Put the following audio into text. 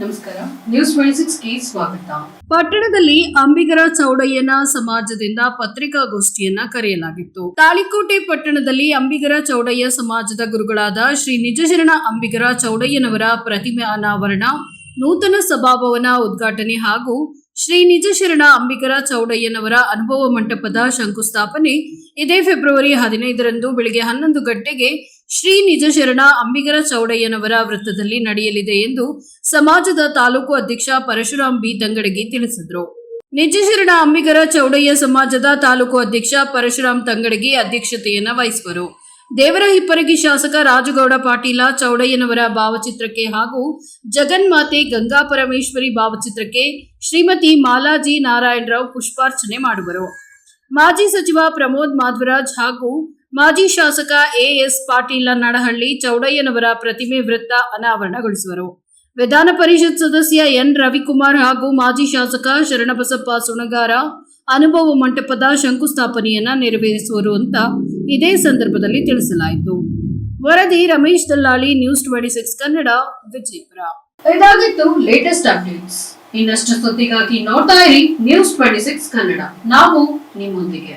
ನಮಸ್ಕಾರ. ನ್ಯೂಸ್ ಸ್ವಾಗತ. ಪಟ್ಟಣದಲ್ಲಿ ಅಂಬಿಗರ ಚೌಡಯ್ಯನ ಸಮಾಜದಿಂದ ಪತ್ರಿಕಾಗೋಷ್ಠಿಯನ್ನ ಕರೆಯಲಾಗಿತ್ತು. ತಾಳಿಕೋಟೆ ಪಟ್ಟಣದಲ್ಲಿ ಅಂಬಿಗರ ಚೌಡಯ್ಯ ಸಮಾಜದ ಗುರುಗಳಾದ ಶ್ರೀ ನಿಜಶರಣ ಅಂಬಿಗರ ಚೌಡಯ್ಯನವರ ಪ್ರತಿಮೆ ಅನಾವರಣ, ನೂತನ ಸಭಾಭವನ ಉದ್ಘಾಟನೆ ಹಾಗೂ ಶ್ರೀ ನಿಜಶರಣ ಅಂಬಿಗರ ಚೌಡಯ್ಯನವರ ಅನುಭವ ಮಂಟಪದ ಶಂಕುಸ್ಥಾಪನೆ ಇದೇ ಫೆಬ್ರವರಿ ಹದಿನೈದರಂದು ಬೆಳಗ್ಗೆ ಹನ್ನೊಂದು ಗಂಟೆಗೆ ಶ್ರೀ ನಿಜಶರಣ ಅಂಬಿಗರ ಚೌಡಯ್ಯನವರ ವೃತ್ತದಲ್ಲಿ ನಡೆಯಲಿದೆ ಎಂದು ಸಮಾಜದ ತಾಲೂಕು ಅಧ್ಯಕ್ಷ ಪರಶುರಾಮ್ ಬಿ. ತಂಗಡಗಿ ತಿಳಿಸಿದರು. ನಿಜಶರಣ ಅಂಬಿಗರ ಚೌಡಯ್ಯ ಸಮಾಜದ ತಾಲೂಕು ಅಧ್ಯಕ್ಷ ಪರಶುರಾಮ್ ತಂಗಡಗಿ ಅಧ್ಯಕ್ಷತೆಯನ್ನು ವಹಿಸುವರು. ದೇವರ ಹಿಪ್ಪರಗಿ ಶಾಸಕ ರಾಜಗೌಡ ಪಾಟೀಲ ಚೌಡಯ್ಯನವರ ಭಾವಚಿತ್ರಕ್ಕೆ ಹಾಗೂ ಜಗನ್ಮಾತೆ ಗಂಗಾ ಪರಮೇಶ್ವರಿ ಭಾವಚಿತ್ರಕ್ಕೆ ಶ್ರೀಮತಿ ಮಾಲಾಜಿ ನಾರಾಯಣರಾವ್ ಪುಷ್ಪಾರ್ಚನೆ ಮಾಡುವರು. ಮಾಜಿ ಸಚಿವ ಪ್ರಮೋದ್ ಮಾಧ್ವರಾಜ್ ಹಾಗೂ ಮಾಜಿ ಶಾಸಕ ಎಎಸ್ ಪಾಟೀಲ ನಡಹಳ್ಳಿ ಚೌಡಯ್ಯನವರ ಪ್ರತಿಮೆ ವೃತ್ತ ಅನಾವರಣಗೊಳಿಸುವರು. ವಿಧಾನ ಪರಿಷತ್ ಸದಸ್ಯ ಎನ್ ರವಿಕುಮಾರ್ ಹಾಗೂ ಮಾಜಿ ಶಾಸಕ ಶರಣಬಸಪ್ಪ ಸುಣಗಾರ ಅನುಭವ ಮಂಟಪದ ಶಂಕುಸ್ಥಾಪನೆಯನ್ನ ನೆರವೇರಿಸುವರು ಅಂತ ಇದೇ ಸಂದರ್ಭದಲ್ಲಿ ತಿಳಿಸಲಾಯಿತು. ವರದಿ Ramesh Dallali, news twenty six Kannada, Vijayapura. ಇದಾಗಿತ್ತು ಲೇಟೆಸ್ಟ್ ಅಪ್ಡೇಟ್ಸ್ ಇನ್ನಷ್ಟು ಸುದ್ದಿಗಾಗಿ ನೋಡ್ತಾ ಇರಿ ನ್ಯೂಸ್ ಟ್ವೆಂಟಿ ಸಿಕ್ಸ್ ಕನ್ನಡ. ನಾವು ನಿಮ್ಮೊಂದಿಗೆ.